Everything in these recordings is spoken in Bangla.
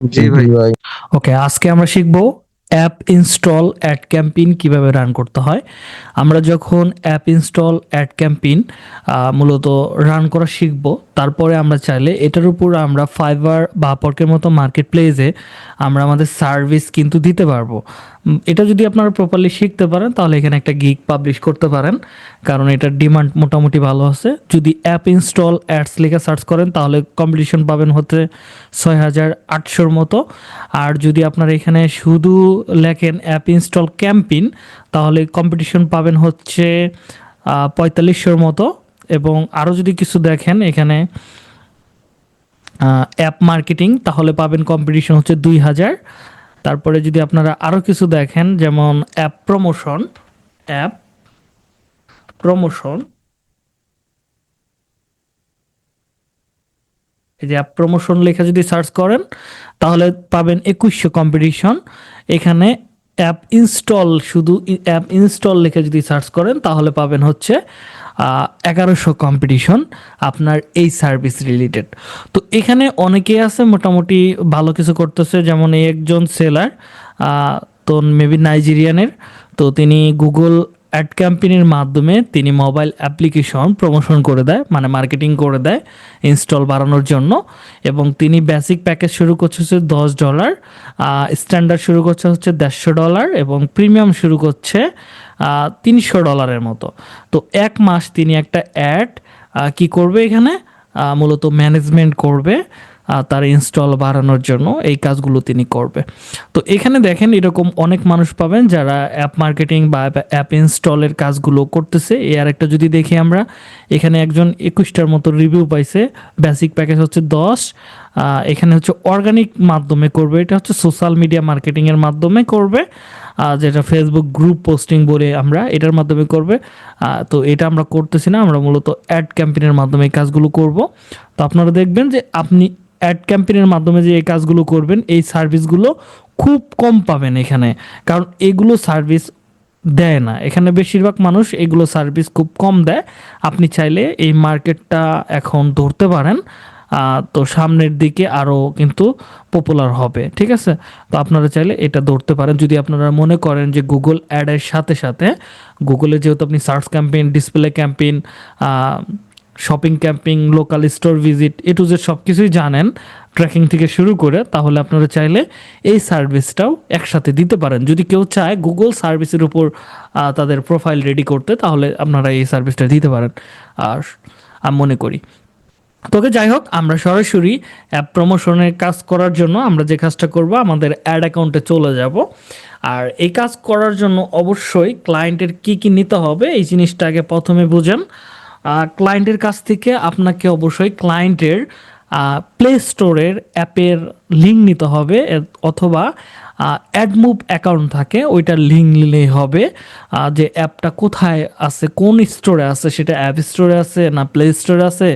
জি ভাই। ওকে আজকে আমরা শিখব অ্যাপ ইনস্টল অ্যাড ক্যাম্পেইন কীভাবে রান করতে হয়। আমরা যখন অ্যাপ ইনস্টল অ্যাড ক্যাম্পেইন মূলত রান করা শিখব তারপরে আমরা চাইলে এটার উপর আমরা ফাইবার বা পর্কের মতো মার্কেট প্লেসে আমরা আমাদের সার্ভিস কিন্তু দিতে পারব। এটা যদি আপনারা প্রপারলি শিখতে পারেন, তাহলে এখানে একটা গিগ পাবলিশ করতে পারেন, কারণ এটার ডিমান্ড মোটামুটি ভালো আছে। যদি অ্যাপ ইনস্টল অ্যাডস লিখে সার্চ করেন, তাহলে কম্পিটিশন পাবেন হতে ছয় হাজার আটশোর মতো। আর যদি আপনারা এখানে শুধু লেখেন অ্যাপ ইনস্টল ক্যাম্পিন তাহলে কম্পিটিশন পাবেন হচ্ছে পঁয়তাল্লিশশোর মতো। এবং আরও যদি কিছু দেখেন, এখানে অ্যাপ মার্কেটিং তাহলে পাবেন কম্পিটিশন হচ্ছে দুই হাজার। তারপরে যদি আপনারা আরও কিছু দেখেন, যেমন অ্যাপ প্রমোশন অ্যাপ প্রমোশন এই যে অ্যাপ প্রমোশন লেখা যদি সার্চ করেন, তাহলে পাবেন একুশশো কম্পিটিশন এখানে অ্যাপ ইনস্টল শুধু অ্যাপ ইনস্টল লিখে যদি সার্চ করেন, তাহলে পাবেন হচ্ছে এগারোশো কম্পিটিশন আপনার এই সার্ভিস রিলেটেড তো এখানে অনেকেই আছে মোটামুটি ভালো কিছু করতেছে, যেমন এই একজন সেলার তো মেবি নাইজেরিয়ানের তো তিনি গুগল অ্যাড ক্যাম্পেইনের মাধ্যমে তিনি মোবাইল অ্যাপ্লিকেশন প্রমোশন করে দেয় মানে মার্কেটিং করে দেয় ইনস্টল বাড়ানোর জন্য। এবং তিনি বেসিক প্যাকেজ শুরু করছে হচ্ছে দশ ডলার স্ট্যান্ডার্ড শুরু করছে হচ্ছে দেড়শো ডলার এবং প্রিমিয়াম শুরু করছে তিনশো ডলারের মতো। তো এক মাস তিনি একটা অ্যাড কি করবে এখানে? মূলত ম্যানেজমেন্ট করবে। তার ইনস্টল বাড়ানোর জন্য এই কাজগুলো তিনি করবে। তো এখানে দেখেন এরকম অনেক মানুষ পাবেন যারা অ্যাপ মার্কেটিং বা অ্যাপ ইনস্টলের কাজগুলো করতেছে। এ আর একটা যদি দেখি আমরা এখানে একজন একুশটার মতো রিভিউ পাইছে। বেসিক প্যাকেজ হচ্ছে দশ এখানে হচ্ছে অর্গানিক মাধ্যমে করবে। এটা হচ্ছে সোশ্যাল মিডিয়া মার্কেটিংয়ের মাধ্যমে করবে। যেটা ফেসবুক গ্রুপ পোস্টিং বলে আমরা এটার মাধ্যমে করবে। তো এটা আমরা করতেছি না, আমরা মূলত অ্যাড ক্যাম্পেইনের মাধ্যমে কাজগুলো করব। তো আপনারা দেখবেন যে আপনি অ্যাড ক্যাম্পেইনের মাধ্যমে যে এই কাজগুলো করবেন, এই সার্ভিসগুলো খুব কম পাবেন এখানে। কারণ এগুলো সার্ভিস দেয় না। এখানে বেশিরভাগ মানুষ এগুলো সার্ভিস খুব কম দেয়। আপনি চাইলে এই মার্কেটটা এখন ধরতে পারেন। তো সামনের দিকে আরও কিন্তু পপুলার হবে, ঠিক আছে? তো আপনারা চাইলে এটা ধরতে পারেন। যদি আপনারা মনে করেন যে গুগল অ্যাডের সাথে সাথে গুগলে যেহেতু আপনি search campaign display campaign shopping camping local store visit A to Z সব কিছুই জানেন। ট্র্যাকিং থেকে শুরু করে তাহলে আপনারা চাইলে এই সার্ভিসটাও একসাথে দিতে পারেন। যদি কেউ চায় গুগল সার্ভিসের উপর তাদের প্রোফাইল রেডি করতে, তাহলে আপনারা এই সার্ভিসটা দিতে পারেন। আর আমি মনে করি। তোকে যাই হোক, আমরা সরাসরি অ্যাপ প্রমোশনের কাজ করার জন্য আমরা যে কাজটা করব, আমাদের অ্যাড অ্যাকাউন্টে চলে যাব। আর এই কাজ করার জন্য অবশ্যই ক্লায়েন্টের কি কি নিতে হবে, এই জিনিসটা আগে প্রথমে বুঝেন। ক্লায়েন্টের কাছ থেকে আপনাকে অবশ্যই ক্লায়েন্টের প্লে স্টোরের অ্যাপের লিঙ্ক নিতে হবে অথবা অ্যাডমুভ অ্যাকাউন্ট থাকে, ওইটার লিঙ্ক নিলেই হবে। যে অ্যাপটা কোথায় আছে, কোন স্টোরে আছে, সেটা অ্যাপ স্টোরে আছে না প্লে স্টোরে আছে,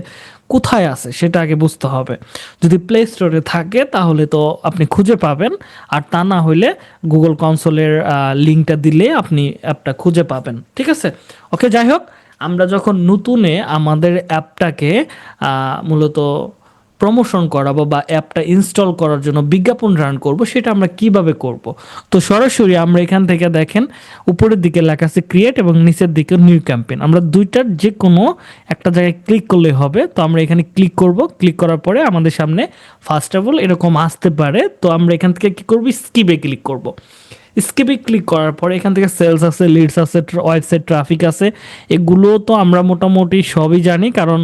কোথায় আছে, সেটা আগে বুঝতে হবে। যদি প্লে স্টোরে থাকে, তাহলে তো আপনি খুঁজে পাবেন, আর তা না হইলে গুগল কনসোলের লিঙ্কটা দিলে আপনি অ্যাপটা খুঁজে পাবেন। ঠিক আছে? ওকে যাই হোক আমরা যখন নতুনে আমাদের অ্যাপটাকে মূলত প্রমোশন করাবো বা অ্যাপটা ইনস্টল করার জন্য বিজ্ঞাপন রান করব, সেটা আমরা কীভাবে করব? তো সরাসরি আমরা এখান থেকে দেখেন, উপরের দিকে লেখা আছে ক্রিয়েট এবং নিচের দিকে নিউ ক্যাম্পেইন আমরা দুইটার যে কোনো একটা জায়গায় ক্লিক করলে হবে, তো আমরা এখানে ক্লিক করব। ক্লিক করার পরে আমাদের সামনে ফার্স্ট অফ অল এরকম আসতে পারে, তো আমরা এখান থেকে কি করব? স্কিপে ক্লিক করব। স্কিপে ক্লিক করার পরে এখান থেকে সেলস আছে লিডস আছে ওয়েবসাইট ট্রাফিক আছে, এগুলো তো আমরা মোটামুটি সবই জানি। কারণ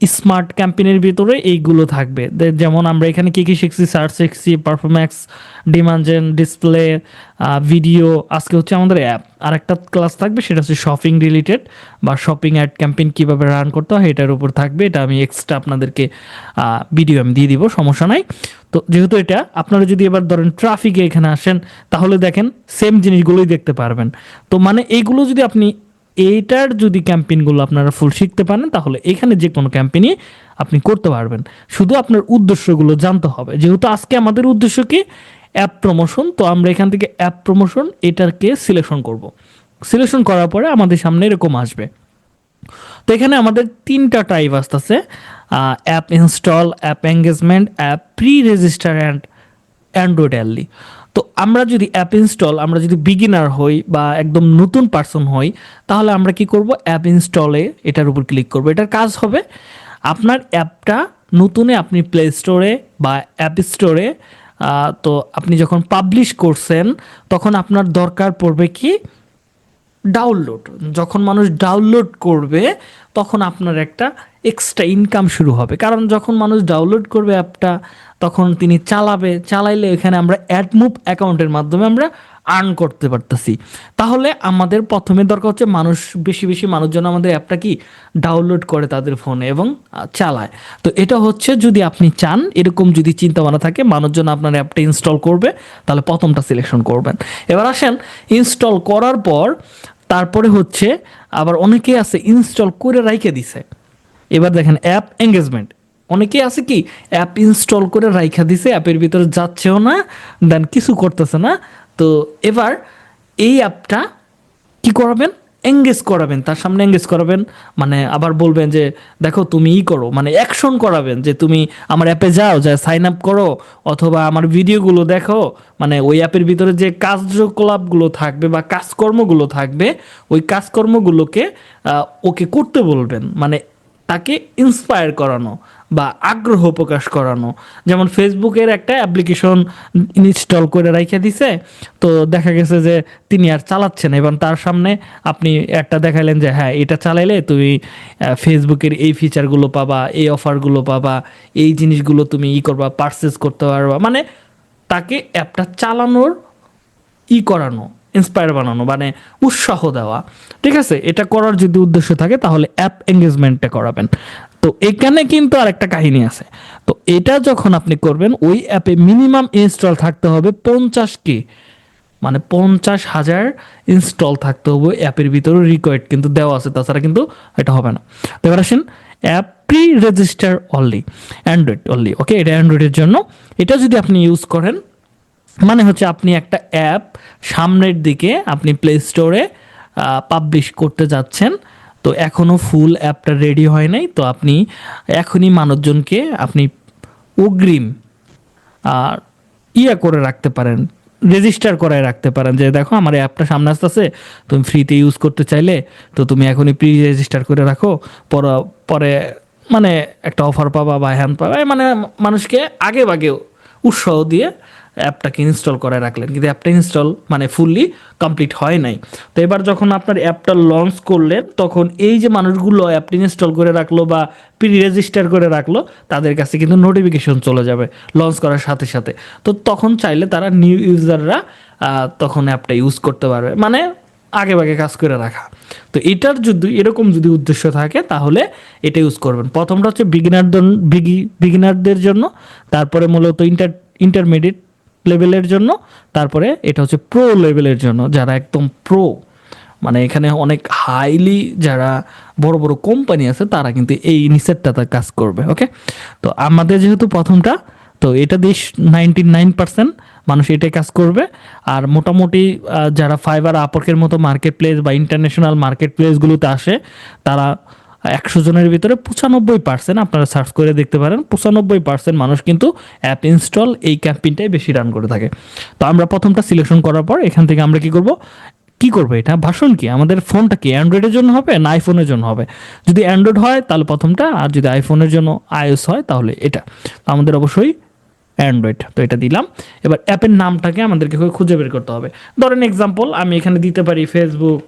স্মার্ট ক্যাম্পেইনের ভিতরে এইগুলো থাকবে। যেমন আমরা এখানে কি কি শিখছি? সার্চ শিখছি পারফরম্যাক্স ডিমান্ডেন ডিসপ্লে ভিডিও আজকে হচ্ছে আমাদের অ্যাপ আর একটা ক্লাস থাকবে, সেটা হচ্ছে শপিং রিলেটেড বা শপিং অ্যাড ক্যাম্পেইন কীভাবে রান করতে হয়, এটার উপর থাকবে। এটা আমি এক্সট্রা আপনাদেরকে ভিডিও আমি দিয়ে দিব, সমস্যা নাই। তো যেহেতু এটা, আপনারা যদি এবার ধরেন ট্রাফিকে এখানে আসেন, তাহলে দেখেন সেম জিনিসগুলোই দেখতে পারবেন। তো মানে এইগুলো যদি আপনি এইটার যদি ক্যাম্পেইনগুলো আপনারা ফুল শিখতে পারেন, তাহলে এখানে যে কোনো ক্যাম্পেইনই আপনি করতে পারবেন। শুধু আপনার উদ্দেশ্যগুলো জানতে হবে। যেহেতু আজকে আমাদের উদ্দেশ্য কি? অ্যাপ প্রমোশন তো আমরা এখান থেকে অ্যাপ প্রমোশন এটাকে সিলেকশন করব। সিলেকশন করার পরে আমাদের সামনে এরকম আসবে। তো এখানে আমাদের তিনটা টাইপ আসতেছে। App install app engagement app pre register and Android only তো আমরা যদি অ্যাপ ইনস্টল আমরা যদি বিগিনার হই বা একদম নতুন পার্সন হই, তাহলে আমরা কি করব? অ্যাপ ইনস্টলে এটার উপর ক্লিক করব। এটার কাজ হবে, আপনার অ্যাপটা নতুনে আপনি প্লে স্টোরে বা অ্যাপ স্টোরে তো আপনি যখন পাবলিশ করছেন, তখন আপনার দরকার পড়বে কি? ডাউনলোড যখন মানুষ ডাউনলোড করবে, তখন আপনার একটা এক্সট্রা ইনকাম শুরু হবে। কারণ যখন মানুষ ডাউনলোড করবে অ্যাপটা তখন তিনি চালাবে, চালাইলে এখানে আমরা অ্যাডমুভ অ্যাকাউন্টের মাধ্যমে আমরা আর্ন করতে পারতেছি। তাহলে আমাদের প্রথমে দরকার হচ্ছে মানুষ, বেশি বেশি মানুষজন আমাদের অ্যাপটা কি ডাউনলোড করে তাদের ফোনে এবং চালায়। তো এটা হচ্ছে যদি আপনি চান, এরকম যদি চিন্তা ভাবনা থাকে মানুষজন আপনার অ্যাপটা ইনস্টল করবে, তাহলে প্রথমটা সিলেকশন করবেন। এবার আসেন ইনস্টল করার পর তারপরে হচ্ছে আবার অনেকে আছে ইনস্টল করে রাইখে দিছে। এবার দেখেন অ্যাপ এঙ্গেজমেন্ট অনেকে আছে কি অ্যাপ ইনস্টল করে রাইখা দিছে অ্যাপের ভিতরে যাচ্ছেও না দেন কিছু করতেছে না। তো এবার এই অ্যাপটা কি করাবেন? এঙ্গেজ করাবেন, তার সামনে এঙ্গেজ করাবেন মানে আবার বলবেন যে, দেখো, তুমি ই করো। মানে অ্যাকশন করাবেন, যে তুমি আমার অ্যাপে যাও, যা সাইন আপ করো, অথবা আমার ভিডিওগুলো দেখো মানে ওই অ্যাপের ভিতরে যে কার্যকলাপগুলো থাকবে বা কাজকর্মগুলো থাকবে, ওই কাজকর্মগুলোকে ওকে করতে বলবেন। মানে তাকে ইন্সপায়ার করানো। বা আগ্রহ প্রকাশ করানো। যেমন ফেসবুকের একটা অ্যাপ্লিকেশন ইনস্টল করে রাইখে দিছে, তো দেখা গেছে যে তিনি আর চালাচ্ছেন এবং তার সামনে আপনি একটা দেখাইলেন যে হ্যাঁ এটা চালাইলে তুমি ফেসবুকের এই ফিচারগুলো পাবা, এই অফারগুলো পাবা, এই জিনিসগুলো তুমি ই করবা পারচেস করতে পারবা। মানে তাকে অ্যাপটা চালানোর ই করানো ইন্সপায়ার বানানো মানে উৎসাহ দেওয়া। ঠিক আছে? এটা করার যদি উদ্দেশ্য থাকে, তাহলে অ্যাপ এঙ্গেজমেন্টটা করাবেন। তো এখানে কিন্তু আর একটা কাহিনী আছে। তো এটা যখন আপনি করবেন, ওই অ্যাপে মিনিমাম ইনস্টল থাকতে হবে পঞ্চাশ কে। মানে পঞ্চাশ হাজার ইনস্টল থাকতে হবে অ্যাপের ভিতরে রিকোয়ার্ড কিন্তু দেওয়া আছে, তাছাড়া কিন্তু এটা হবে না। তো এবার আসেন, app pre register only Android only okay এটা অ্যান্ড্রয়েডের জন্য। এটা যদি আপনি ইউজ করেন মানে হচ্ছে আপনি একটা অ্যাপ সামনের দিকে আপনি প্লে স্টোরে পাবলিশ করতে যাচ্ছেন তো এখনও ফুল অ্যাপটা রেডি হয় নাই, তো আপনি এখনই মানুষজনকে আপনি অগ্রিম আর ইয়া করে রাখতে পারেন রেজিস্টার করায় রাখতে পারেন যে দেখো আমার অ্যাপটা সামনে আসতেছে, তুমি ফ্রিতে ইউজ করতে চাইলে তো তুমি এখনই প্রি রেজিস্টার করে রাখো, পর, পরে মানে একটা অফার পাবা বা হ্যান পাবা মানে মানুষকে আগে বাগে উৎসাহ দিয়ে অ্যাপটাকে ইনস্টল করে রাখলেন। কিন্তু অ্যাপটা ইনস্টল মানে ফুললি কমপ্লিট হয় নাই। তো এবার যখন আপনার অ্যাপটা লঞ্চ করলেন, তখন এই যে মানুষগুলো অ্যাপটা ইনস্টল করে রাখল বা প্রি রেজিস্টার করে রাখল, তাদের কাছে কিন্তু নোটিফিকেশন চলে যাবে লঞ্চ করার সাথে সাথে। তো তখন চাইলে তারা নিউ ইউজাররা তখন অ্যাপটা ইউজ করতে পারবে। মানে আগে ভাগে কাজ করে রাখা। তো এটার যদি, এরকম যদি উদ্দেশ্য থাকে, তাহলে এটা ইউজ করবেন। প্রথমটা হচ্ছে বিগিনারদের বিগি বিগিনারদের জন্য। তারপরে মূলত ইন্টার ইন্টারমিডিয়েট লেভেলের জন্য, তারপরে এটা হচ্ছে প্রো লেভেলের জন্য, যারা একদম প্রো মানে এখানে অনেক হাইলি যারা বড় বড় কোম্পানি আছে, তারা কিন্তু এই নিষেধটাতে কাজ করবে ওকে তো আমাদের যেহেতু প্রথমটা, তো এটা দিয়ে নাইনটি নাইন পার্সেন্ট মানুষ এটাই কাজ করবে। আর মোটামুটি যারা ফাইবার আপওয়ার্কের মতো মার্কেট প্লেস বা ইন্টারন্যাশনাল মার্কেট প্লেসগুলোতে আসে, তারা একশো জনের ভিতরে পঁচানব্বই পার্সেন্ট আপনারা সার্চ করে দেখতে পারেন, পঁচানব্বই পার্সেন্ট মানুষ কিন্তু অ্যাপ ইনস্টল এই ক্যাম্পেইনটাই বেশি রান করে থাকে। তো আমরা প্রথমটা সিলেকশন করার পর এখান থেকে আমরা কি করব? কি করবে এটা? ভাষণ কি? আমাদের ফোনটা কি? অ্যান্ড্রয়েডের জন্য হবে না আইফোনের জন্য হবে? যদি অ্যান্ড্রয়েড হয়, তাহলে প্রথমটা, আর যদি আইফোনের জন্য আইএস হয়, তাহলে এটা। তো আমাদের অবশ্যই অ্যান্ড্রয়েড তো এটা দিলাম। এবার অ্যাপের নামটাকে আমাদেরকে খুঁজে বের করতে হবে। ধরেন এক্সাম্পল আমি এখানে দিতে পারি ফেসবুক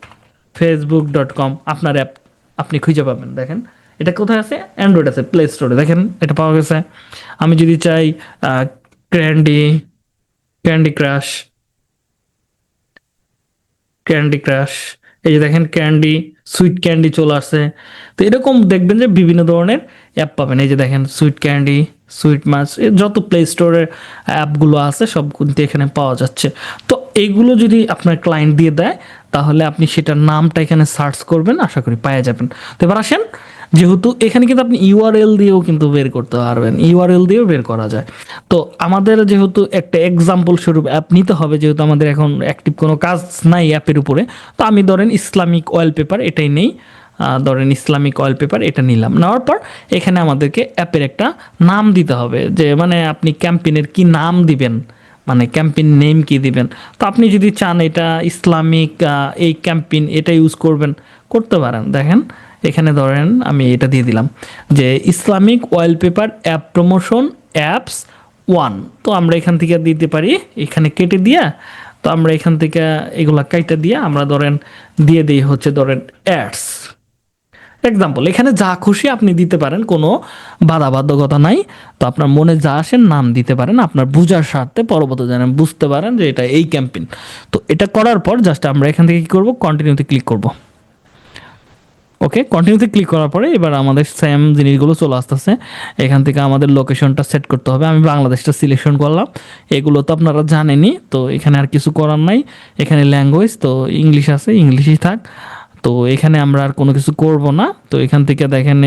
ফেসবুক ডট কম আপনার অ্যাপ আপনি খুঁজে পাবেন, দেখেন। এটা কোথায় আছে? অ্যান্ড্রয়েড আছে প্লে স্টোরে দেখেন, এটা পাওয়া গেছে। আমি যদি চাই Candy Candy Crush Candy Crush এই যে দেখেন ক্যান্ডি সুইট ক্যান্ডি চলে আসছে। তো এরকম দেখবেন যে বিভিন্ন ধরনের অ্যাপ পাবেন। এই যে দেখেন সুইট ক্যান্ডি সুইট মাছ যত প্লে স্টোরের অ্যাপগুলো আছে, সব কিন্তু এখানে পাওয়া যাচ্ছে। তো এইগুলো যদি আপনার ক্লায়েন্ট দিয়ে দেয় তাহলে আপনি সেটার নামটা এখানে সার্চ করবেন, আশা করি পাওয়া যাবেন। তো এবার আসেন, যেহেতু এখানে কিন্তু আপনি ইউআরএল দিয়েও কিন্তু বের করতে পারবেন ইউআরএল দিয়েও বের করা যায়। তো আমাদের যেহেতু একটা এক্সাম্পল স্বরূপ অ্যাপ নিতে হবে, যেহেতু আমাদের এখন অ্যাক্টিভ কোনো কাজ নাই অ্যাপের উপরে, তো আমি ধরেন ইসলামিক অয়েল পেপার এটাই নেই ধরেন ইসলামিক অয়েল পেপার এটা নিলাম। নেওয়ার পর এখানে আমাদেরকে অ্যাপের একটা নাম দিতে হবে, যে মানে আপনি ক্যাম্পেইনের কি নাম দিবেন মানে ক্যাম্পেইন নেম কি দিবেন? তো আপনি যদি চান এটা ইসলামিক এই ক্যাম্পেইন এটা ইউজ করবেন, করতে পারেন। দেখেন, এখানে ধরেন আমি এটা দিয়ে দিলাম যে Islamic wallpaper app promotion apps one. তো আমরা এখান থেকে দিতে পারি, এখানে কেটে দিয়া, তো আমরা এখান থেকে এগুলা কাইটা দিয়ে আমরা ধরেন দিয়ে দিই হচ্ছে ধরেন অ্যাডস। এক্সাম্পল এখানে যা খুশি আপনি দিতে পারেন, কোনো বাধাবাধ্যকতা নাই। তো আপনার মনে যা আসে নাম দিতে পারেন, আপনার বুঝার স্বার্থে পরবর্তী যেন বুঝতে পারেন যে এটা এই ক্যাম্পেইন তো এটা করার পর জাস্ট আমরা এখান থেকে কি করব? কন্টিনিউতে ক্লিক করব। ওকে কন্টিনিউতে ক্লিক করার পরে এবার আমাদের সেম জিনিসগুলো চলে আসতেছে। এখান থেকে আমাদের লোকেশনটা সেট করতে হবে। আমি বাংলাদেশটা সিলেকশন করলাম। এগুলো তো আপনারা জানেনই। তো এখানে আর কিছু করার নাই। এখানে ল্যাঙ্গুয়েজ তো ইংলিশ আছে ইংলিশই থাক। তো এখানে আমরা আর কোনো কিছু করব না। তো এখান থেকে দেখেন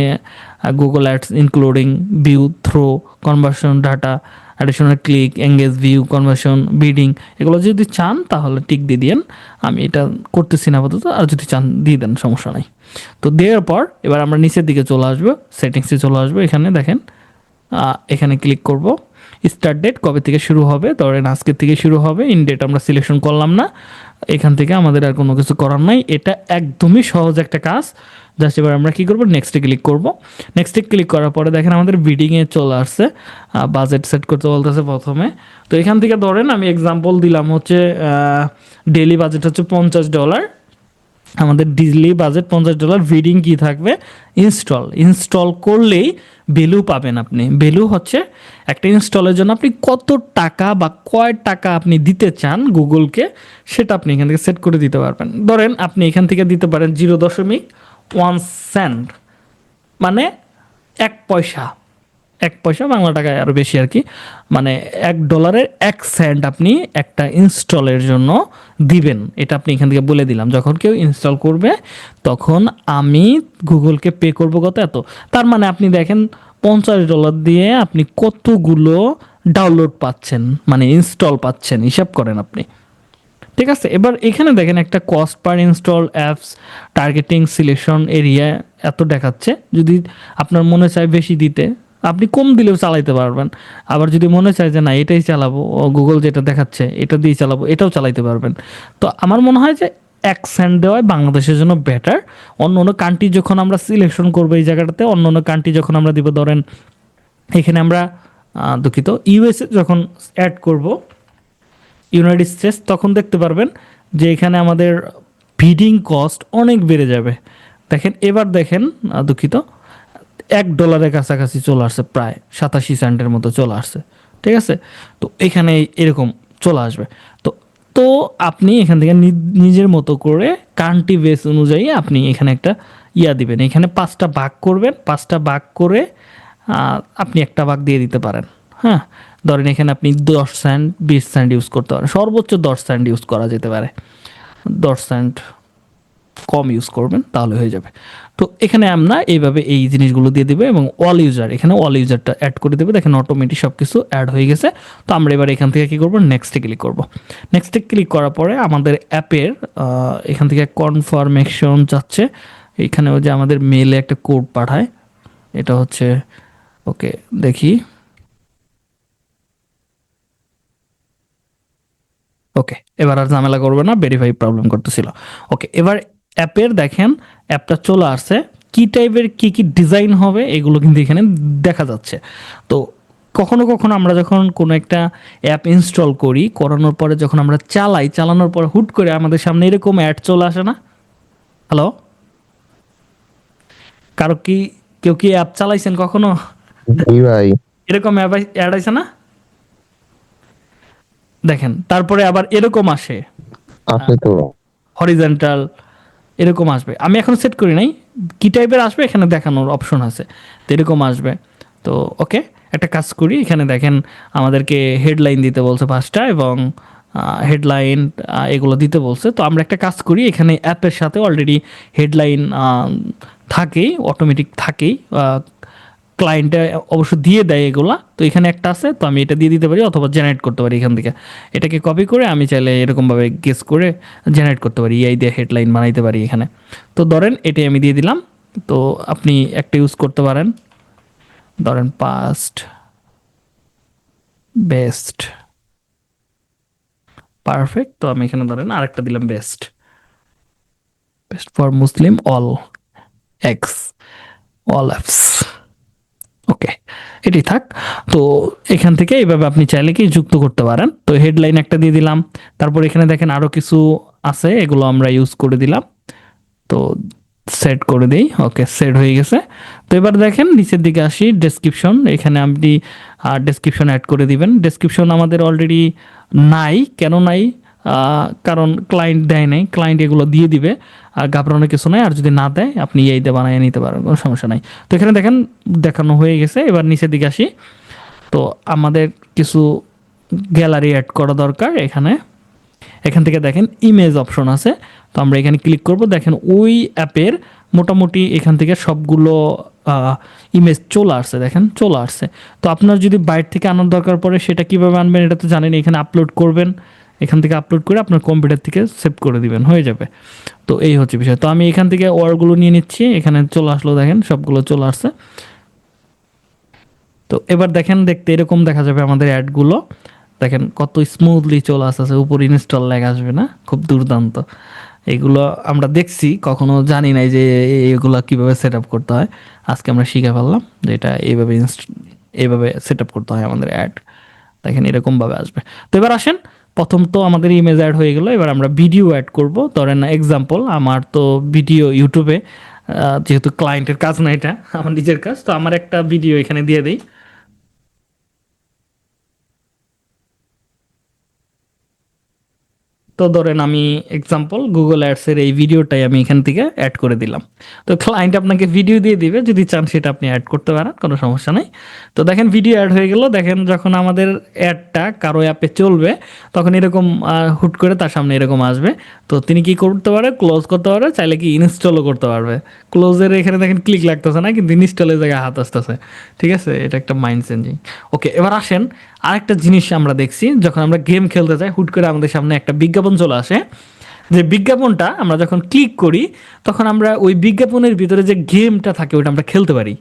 Google ads including view through conversion data additional click engage view conversion bidding এগুলো যদি চান তাহলে টিক দিয়ে দিন আমি এটা করতেছি না আপাতত, আর যদি চান দিয়ে দেন, সমস্যা নাই। তো দেওয়ার পর এবার আমরা নিচের দিকে চলে আসব সেটিংসে চলে আসব। এখানে দেখেন এখানে ক্লিক করব। স্টার্ট ডেট কবে থেকে শুরু হবে, ধরেন আজকের থেকে শুরু হবে ইন ডেট আমরা সিলেকশন করলাম না, এখান থেকে আমাদের আর কোনো কিছু করার নাই, এটা একদমই সহজ একটা কাজ জাস্ট এবার আমরা কী করব নেক্সটে ক্লিক করব নেক্সটে ক্লিক করার পরে দেখেন আমাদের বিডিংয়ে চলে আসছে বাজেট সেট করতে বলতেছে প্রথমে, তো এখান থেকে ধরেন আমি এক্সাম্পল দিলাম হচ্ছে ডেলি বাজেট হচ্ছে পঞ্চাশ ডলার আমাদের ডিজলি বাজেট পঞ্চাশ ডলার ভিডিং কি থাকবে? ইনস্টল ইনস্টল করলেই ভ্যালু পাবেন আপনি। ভ্যালু হচ্ছে একটা ইনস্টলের জন্য আপনি কত টাকা বা কয় টাকা আপনি দিতে চান গুগলকে, সেটা আপনি এখান থেকে সেট করে দিতে পারবেন। ধরেন আপনি এখান থেকে দিতে পারেন জিরো দশমিক ওয়ান সেন্ট মানে এক পয়সা। এক পয়সা বাংলা টাকায় আরও বেশি আর কি। মানে এক ডলারের এক সেন্ট আপনি একটা ইনস্টলের জন্য দিবেন। এটা আপনি এখান থেকে বলে দিলাম। যখন কেউ ইনস্টল করবে, তখন আমি গুগলকে পে করব কত এত? তার মানে আপনি দেখেন, পঞ্চাশ ডলার দিয়ে আপনি কতগুলো ডাউনলোড পাচ্ছেন মানে ইনস্টল পাচ্ছেন, হিসাব করেন আপনি। ঠিক আছে? এবার এখানে দেখেন একটা cost per install apps targeting selection area এত দেখাচ্ছে। যদি আপনার মনে চায় বেশি দিতে আপনি কম দিলেও চালাইতে পারবেন। আবার যদি মনে চায় যে না, এটাই চালাবো, ও গুগল যেটা দেখাচ্ছে, এটা দিয়ে চালাবো, এটাও চালাইতে পারবেন। তো আমার মনে হয় যে এক সেন্ট দেওয়াই বাংলাদেশের জন্য বেটার অন্য অন্য কান্ট্রি যখন আমরা সিলেকশন করব এই জায়গাটাতে, অন্য অন্য কান্ট্রি যখন আমরা দিব, ধরেন এখানে আমরা দুঃখিত ইউএসএ যখন অ্যাড করব ইউনাইটেড স্টেটস তখন দেখতে পারবেন যে এখানে আমাদের ফিডিং কস্ট অনেক বেড়ে যাবে। দেখেন, এবার দেখেন দুঃখিত এক ডলারের কাছাকাছি চলে আসছে, প্রায় সাতাশি সেন্টের মতো চলে আসছে, ঠিক আছে? তো এখানে এরকম চলে আসবে। তো তো আপনি এখান থেকে নিজের মতো করে কান্ট্রি বেস অনুযায়ী আপনি এখানে একটা ইয়া দিবেন। এখানে পাঁচটা ভাগ করবেন, পাঁচটা ভাগ করে আপনি একটা ভাগ দিয়ে দিতে পারেন। হ্যাঁ? ধরেন এখানে আপনি দশ সেন্ট বিশ সেন্ট ইউজ করতে পারেন। সর্বোচ্চ দশ সেন্ট ইউজ করা যেতে পারে। দশ সেন্ট কম ইউজ করবেন, তাহলে হয়ে যাবে। তো এখানে আমরা এইভাবে এই জিনিসগুলো দিয়ে দেবে এবং অল ইউজার এখানে অল ইউজারটা অ্যাড করে দেবে। দেখেন অটোমেটিক সব কিছু অ্যাড হয়ে গেছে। তো আমরা এবার এখান থেকে কী করব? নেক্সটে ক্লিক করব। নেক্সটে ক্লিক করার পরে আমাদের অ্যাপের এখান থেকে কনফার্মেশন যাচ্ছে। এখানেও যে আমাদের মেলে একটা কোড পাঠায়। এটা হচ্ছে, ওকে, দেখি। ওকে, এবার আর ঝামেলা করবে না ভেরিফাই প্রবলেম করতেছিল। ওকে, এবার অ্যাপের দেখেন অ্যাপটা চলে আসছে। কি টাইপের কি কি ডিজাইন হবে এগুলো কিন্তু এখানে দেখা যাচ্ছে। তো কখনো কখনো আমরা যখন কোনো একটা অ্যাপ ইনস্টল করি করানোর পরে যখন আমরা চালাই চালানোর পরে হুট করে আমাদের সামনে এরকম অ্যাড চলে আসে না? হ্যালো কারও কি কেউ কি অ্যাপ চালাইছেন কখনো? ভাই। এরকম অ্যাড আছে না? দেখেন তারপরে আবার এরকম আসে। হরিজেন্টাল এরকম আসবে। আমি এখন সেট করি নাই। কী টাইপের আসবে এখানে দেখানোর অপশন আছে। তো এরকম আসবে। তো ওকে একটা কাজ করি। এখানে দেখেন আমাদেরকে হেডলাইন দিতে বলছে পাঁচটা এবং হেডলাইন এগুলো দিতে বলছে। তো আমরা একটা কাজ করি। এখানে অ্যাপের সাথে অলরেডি হেডলাইন থাকেই অটোমেটিক থাকেই। ক্লায়েন্টে অবশ্য দিয়ে দেয় এগুলা, তো এখানে একটা আছে, তো আমি এটা দিয়ে দিতে পারি অথবা জেনারেট করতে পারি এখান থেকে। এটাকে কপি করে আমি চাইলে এরকমভাবে গেস করে জেনারেট করতে পারি, এই দিয়ে হেডলাইন বানাইতে পারি এখানে। তো ধরেন এটাই আমি দিয়ে দিলাম, তো আপনি একটা ইউজ করতে পারেন। ধরেন পাস্ট বেস্ট পারফেক্ট তো আমি এখানে ধরেন আরেকটা দিলাম best best for Muslim all X all apps okay এটি থাক। তো এখান থেকে এইভাবে আপনি চাইলে কি যুক্ত করতে পারেন। তো হেডলাইন একটা দিয়ে দিলাম। তারপর এখানে দেখেন আরও কিছু আছে, এগুলো আমরা ইউজ করে দিলাম। তো সেট করে দিই। ওকে সেট হয়ে গেছে। তো এবার দেখেন নিচের দিকে আসি ডেসক্রিপশন এখানে আপনি ডেসক্রিপশন অ্যাড করে দিবেন। ডেসক্রিপশন আমাদের অলরেডি নাই। কেন নাই? কারণ ক্লায়েন্ট দেয় নাই ক্লায়েন্ট এগুলো দিয়ে দিবে, আর ঘাবড়ানোর কিছু নাই, আর যদি না দেয়, আপনি এই দিয়ে বানিয়ে নিতে পারেন কোনো সমস্যা নাই। তো এখানে দেখেন, দেখানো হয়ে গেছে, এবার নিচের দিকে আসি। তো আমাদের কিছু গ্যালারি অ্যাড করা দরকার এখানে। এখান থেকে দেখেন ইমেজ অপশন আছে। তো আমরা এখানে ক্লিক করব। দেখেন ওই অ্যাপের মোটামুটি এখান থেকে সবগুলো ইমেজ চলে আসছে, দেখেন চলে আসছে। তো আপনার যদি বাইরে থেকে আনার দরকার পড়ে, সেটা কীভাবে আনবেন, এটা তো জানেন, এখানে আপলোড করবেন। এখান থেকে আপলোড করে আপনার কম্পিউটার থেকে সেভ করে দিবেন, হয়ে যাবে। তো এই হচ্ছে বিষয়। তো আমি এখান থেকে ওয়ারগুলো নিয়ে নিচ্ছি, এখানে চলে আসলো দেখেন, সবগুলো চলে আসছে। তো এবার দেখেন, দেখতে এরকম দেখা যাবে আমাদের অ্যাডগুলো দেখেন কত স্মুথলি চলে আসতেছে, উপর ইনস্টল লেখা আসবে না, খুব দুর্দান্ত। এগুলো আমরা দেখছি, কখনো জানি নাই যে এগুলো কীভাবে সেট আপ করতে হয়। আজকে আমরা শিখে ফেললাম যে এটা এইভাবে এইভাবে সেট আপ করতে হয় আমাদের অ্যাড দেখেন এরকমভাবে আসবে। তো এবার আসেন প্রথম তো আমাদের ইমেজ অ্যাড হয়ে গেল, এবার আমরা ভিডিও অ্যাড করব। ধরেন এক্সাম্পল আমার তো ভিডিও ইউটিউবে যেহেতু ক্লায়েন্টের কাজ না এটা, আমার নিজের কাজ, তো আমার একটা ভিডিও এখানে দিয়ে দিই। তো ধরেন আমি এক্সাম্পল গুগল অ্যাডসের এই ভিডিওটাই আমি এখান থেকে অ্যাড করে দিলাম। তো ক্লায়েন্ট আপনাকে ভিডিও দিয়ে দিবে, যদি চান সেটা আপনি অ্যাড করতে পারেন, কোনো সমস্যা নেই। তো দেখেন ভিডিও অ্যাড হয়ে গেল, দেখেন যখন আমাদের অ্যাডটা কারও অ্যাপে চলবে, তখন এরকম হুট করে তার সামনে এরকম আসবে। তো তিনি কি করতে পারে? ক্লোজ করতে পারে, চাইলে কি ইনস্টলও করতে পারবে। ক্লোজের এখানে দেখেন ক্লিক লাগতেছে না, কিন্তু ইনস্টলের জায়গায় হাত আসতেছে। ঠিক আছে? এটা একটা মাইন্ড চেঞ্জিং ওকে এবার আসেন আরেকটা জিনিস আমরা দেখছি যখন আমরা গেম খেলতে যাই হুট করে আমাদের সামনে একটা বিজ্ঞাপন চলে আসে। যে বিজ্ঞাপনটা আমরা যখন ক্লিক করি তখন আমরা ওই বিজ্ঞাপনের ভিতরে যে গেমটা থাকে ওটা আমরা খেলতে পারি।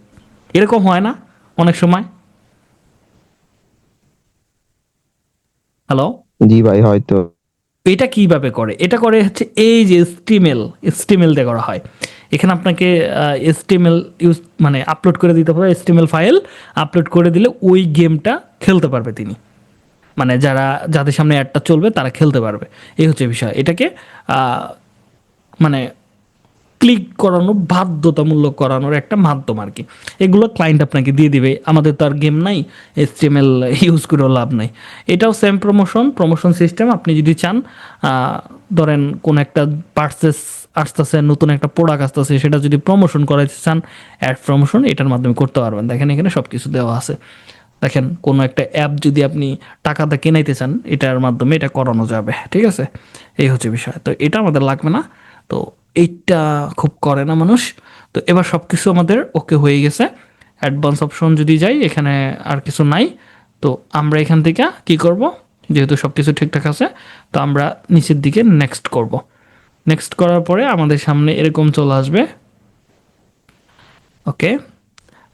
এরকম হয় না? অনেক সময়? হ্যালো জি ভাই হয়তো। এটা কীভাবে করে? এটা করে হচ্ছে এই যে স্টিমেল স্টিমেল দিয়ে করা হয়। এখানে আপনাকে স্টিমেল ইউজ মানে আপলোড করে দিতে হবে স্টিমেল ফাইল আপলোড করে দিলে ওই গেমটা খেলতে পারবে তিনি। মানে যারা, যাদের সামনে অ্যাডটা চলবে তারা খেলতে পারবে। এই হচ্ছে বিষয়। এটাকে মানে ক্লিক করানো বাধ্যতামূলক করানোর একটা মাধ্যম আর কি। এগুলো ক্লায়েন্ট আপনাকে দিয়ে দিবে। আমাদের তো আর গেম নাই এসটিএমএল ইউজ করেও লাভ নাই। এটাও সেম প্রমোশন প্রমোশন সিস্টেম আপনি যদি চান ধরেন কোন একটা পার্সেস আসতেছে, নতুন একটা প্রোডাক্ট আসতেছে, সেটা যদি প্রমোশন করাইতে চান অ্যাড প্রমোশন এটার মাধ্যমে করতে পারবেন। দেখেন এখানে সব কিছু দেওয়া আছে। দেখেন কোনো একটা অ্যাপ যদি আপনি টাকাতে কেনাইতে চান, এটার মাধ্যমে এটা করানো যাবে, ঠিক আছে? এই হচ্ছে বিষয়। তো এটা আমাদের লাগবে না। তো এইটা খুব করে না মানুষ। তো এবার সব কিছু আমাদের ওকে হয়ে গেছে। অ্যাডভান্স অপশন যদি যাই, এখানে আর কিছু নাই। তো আমরা এখান থেকে কি করব? যেহেতু সব কিছু ঠিকঠাক আছে, তো আমরা নিচের দিকে নেক্সট করব। নেক্সট করার পরে আমাদের সামনে এরকম চলে আসবে। ওকে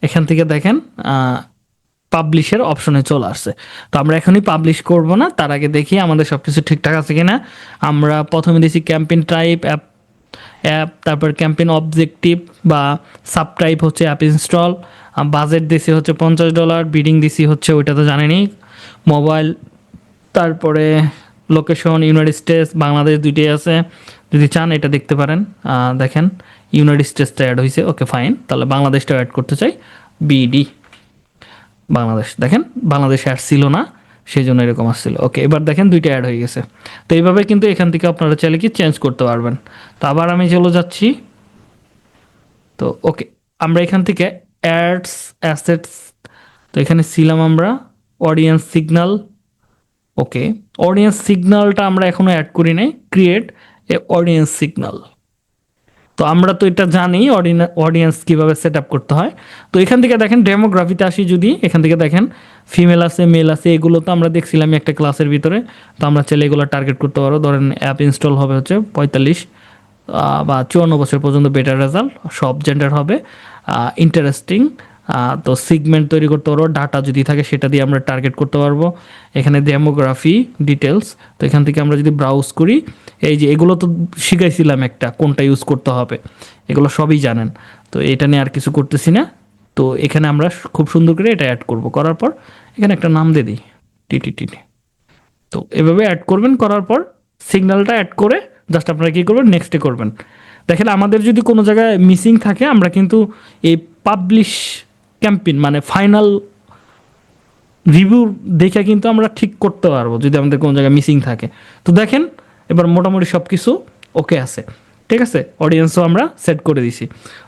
এখান থেকে দেখেন পাবলিশের অপশনে চলে আসছে। তো আমরা এখনই পাবলিশ করব না, তার আগে দেখি আমাদের সব কিছু ঠিকঠাক আছে কিনা। আমরা প্রথমে দিছি ক্যাম্পেইন টাইপ অ্যাপ অ্যাপ তারপর ক্যাম্পেইন অবজেক্টিভ বা সাব টাইপ হচ্ছে অ্যাপ ইনস্টল বাজেট দিছি হচ্ছে পঞ্চাশ ডলার বিডিং দিছি হচ্ছে ওইটা তো জানেনি মোবাইল তারপরে লোকেশন ইউনাইটেড স্টেটস বাংলাদেশ দুইটাই আছে। যদি চান, এটা দেখতে পারেন। দেখেন ইউনাইটেড স্টেটসটা অ্যাড হয়েছে ওকে ফাইন তাহলে বাংলাদেশটা অ্যাড করতে চাই। বিডি বাংলাদেশ দেখেন বাংলাদেশ অ্যাড ছিল না সেই জন্য এরকম আসছিল। ওকে এবার দেখেন, দুইটা অ্যাড হয়ে গেছে। তো এইভাবে কিন্তু এখান থেকে আপনারা চাইলে কি চেঞ্জ করতে পারবেন। তো আবার আমি চলে যাচ্ছি। তো ওকে আমরা এখান থেকে অ্যাডস অ্যাসেটস তো এখানে ছিলাম আমরা। অডিয়েন্স সিগন্যাল ওকে অডিয়েন্স সিগন্যালটা আমরা এখনও অ্যাড করি নাই ক্রিয়েট এ অডিয়েন্স সিগন্যাল তো আমরা তো এটা জানি অডিয়েন্স কীভাবে সেট আপ করতে হয়। তো এখান থেকে দেখেন ডেমোগ্রাফিতে আসি যদি, এখান থেকে দেখেন ফিমেল আছে মেল আছে, এগুলো তো আমরা দেখছিলাম একটা ক্লাসের ভিতরে। তো আমরা চাইলে এগুলো টার্গেট করতে পারো। ধরেন অ্যাপ ইনস্টল হবে হচ্ছে পঁয়তাল্লিশ বা চুয়ান্ন বছর পর্যন্ত বেটার রেজাল্ট সব জেন্ডার হবে। ইন্টারেস্টিং তো সিগমেন্ট তৈরি করতে পারব, ডাটা যদি থাকে সেটা দিয়ে আমরা টার্গেট করতে পারব। এখানে ডেমোগ্রাফি ডিটেলস তো এখান থেকে আমরা যদি ব্রাউজ করি, এই যে এগুলো তো শিখাইছিলাম একটা, কোনটা ইউজ করতে হবে, এগুলো সবই জানেন। তো এটা নিয়ে আর কিছু করতেছি না। তো এখানে আমরা খুব সুন্দর করে এটা অ্যাড করব। করার পর এখানে একটা নাম দিয়ে দিই টিটি টিটি তো এভাবে অ্যাড করবেন, করার পর সিগন্যালটা অ্যাড করে জাস্ট আপনারা কী করবেন নেক্সটে করবেন। দেখেন আমাদের যদি কোনো জায়গায় মিসিং থাকে, আমরা কিন্তু এই পাবলিশ ক্যাম্পেইন মানে ফাইনাল রিভিউ দেখে কিন্তু আমরা ঠিক করতে পারব যদি আমাদের কোনো জায়গায় মিসিং থাকে। তো দেখেন, এবার মোটামুটি সব কিছু ওকে আছে। ঠিক আছে? অডিয়েন্সও আমরা সেট করে দিছি।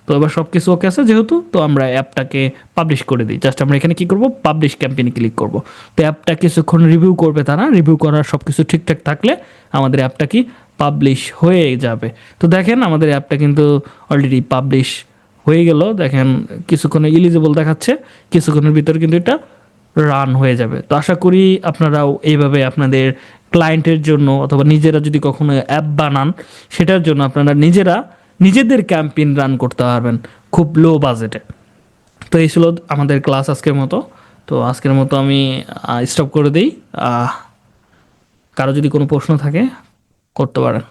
তো এবার সব কিছু ওকে আছে যেহেতু, তো আমরা অ্যাপটাকে পাবলিশ করে দিই। জাস্ট আমরা এখানে কি করব? পাবলিশ ক্যাম্পেইনে ক্লিক করব। তো অ্যাপটা কিছুক্ষণ রিভিউ করবে তারা। রিভিউ করার সব কিছু ঠিকঠাক থাকলে আমাদের অ্যাপটা কি পাবলিশ হয়ে যাবে। তো দেখেন, আমাদের অ্যাপটা কিন্তু অলরেডি পাবলিশ হয়ে গেল, দেখেন কিছুক্ষণে ইলিজিবল দেখাচ্ছে, কিছুক্ষণের ভিতরে কিন্তু এটা রান হয়ে যাবে। তো আশা করি আপনারাও এইভাবে আপনাদের ক্লায়েন্টের জন্য অথবা নিজেরা যদি কখনো অ্যাপ বানান, সেটার জন্য আপনারা নিজেরা নিজেদের ক্যাম্পেইন রান করতে পারবেন খুব লো বাজেটে তো এই ছিল আমাদের ক্লাস আজকের মতো। তো আজকের মতো আমি স্টপ করে দিই। কারও যদি কোনো প্রশ্ন থাকে, করতে পারেন।